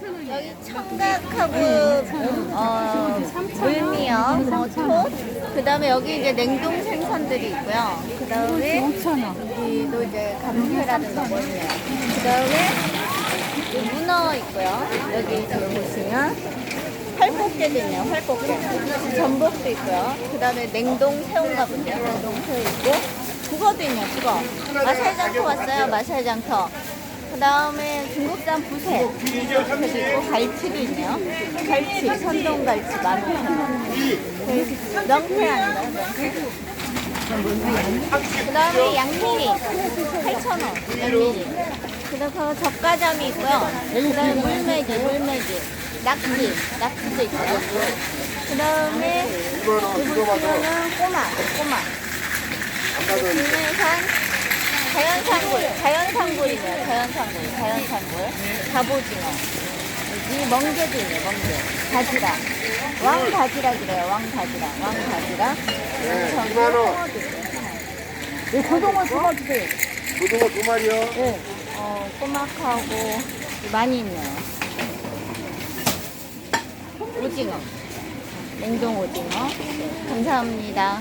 여기 청각하고 어, 물미역, 뭐 톳, 그 다음에 여기 이제 냉동 생선들이 있고요. 그 다음에 5,000원. 여기도 이제 감태라든가 뭐 있네요. 그 다음에 문어 있고요. 여기 지금 보시면 활꽃게도 있네요. 활꽃게. 전복도 있고요. 그 다음에 냉동 새우인가 본데요. 냉동 새우 있고 북어도 있네요. 북어. 마살장터 왔어요. 마살장터. 그 다음에 중국산 부세 그리고 갈치도 있네요. 갈치, 선동 갈치 15,000원. 명태 아닌가요? 명태? 그 다음에 양미리 8,000원. 양미리. 그래서 젓가잠이 있고요. 그 다음에 물메기, 물메기. 낙지, 낙지도 있고요. 그 다음에 이거는 꼬마, 꼬마. 국내산 자연산굴, 자연산굴이네요. 자연산굴, 자연산굴. 갑오징어. 여기 멍게도 있네요, 멍게. 바지락. 왕바지락이래요, 왕바지락. 왕바지락. 네, 2만 원. 홍어도 있어요, 홍어. 네, 고등어 주워주세요. 고등어 두 마리요. 네. 어, 꼬막하고 많이 있네요. 오징어. 냉동 오징어. 네, 감사합니다.